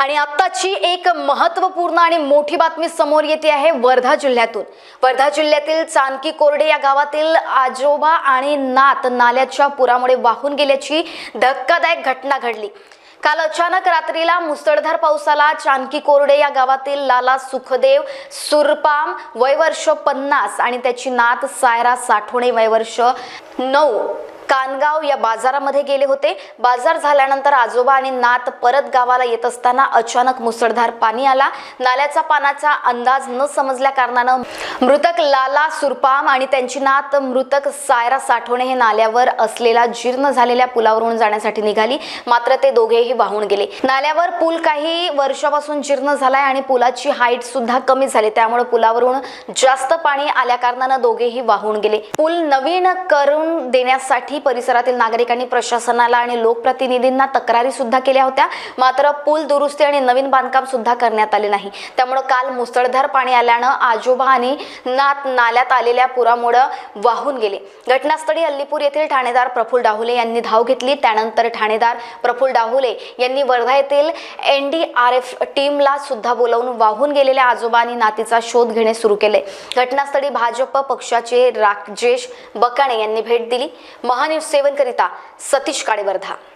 आणि आत्ताची एक महत्त्वपूर्ण आणि मोठी बातमी समोर येते आहे वर्धा जिल्ह्यातून. वर्धा जिल्ह्यातील चांदकी कोरडे या गावातील आजोबा आणि नात नाल्याच्या पुरामुळे वाहून गेल्याची धक्कादायक घटना घडली. काल अचानक रात्रीला मुसळधार पावसाला चानकी कोरडे या गावातील लाला सुखदेव सुरपाम वयवर्ष पन्नास आणि त्याची नात सायरा साठवणे वयवर्ष नऊ कानगाव या बाजारामध्ये गेले होते. बाजार झाल्यानंतर आजोबा आणि नात परत गावाला येत असताना अचानक मुसळधार पाणी आला. नाल्याचा पाण्याचा अंदाज न समजल्या कारणानं मृतक लाला सुरपाम आणि त्यांची नात मृतक सायरा साठवणे हे नाल्यावर असलेला जीर्ण झालेल्या पुलावरून जाण्यासाठी निघाली. मात्र ते दोघेही वाहून गेले. नाल्यावर पूल काही वर्षापासून जीर्ण झालाय आणि पुलाची हाईट सुद्धा कमी झाली. त्यामुळे पुलावरून जास्त पाणी आल्या कारणानं दोघेही वाहून गेले. पूल नवीन करून देण्यासाठी परिसरातील नागरिकांनी प्रशासनाला आणि लोकप्रतिनिधींना तक्रारी सुद्धा केल्या होत्या. मात्र पूल दुरुस्ती आणि नवीन बांधकाम सुद्धा करण्यात आले नाही. त्यामुळे काल मुसळधार पाणी आल्यानं आजोबा आणि नात नाल्यात आलेल्या पुरामुळं वाहून गेले. घटनास्थळी अल्लीपूर येथील ठाणेदार प्रफुल डाहुले यांनी धाव घेतली. त्यानंतर ठाणेदार प्रफुल डाहुले यांनी वर्धा येथील एन डी आर एफ टीमला सुद्धा बोलावून वाहून गेलेल्या आजोबा आणि नातीचा शोध घेणे सुरू केले. घटनास्थळी भाजप पक्षाचे राजेश बकाणे यांनी भेट दिली. महान्यूज सेवन करिता सतीश काळे वर्धा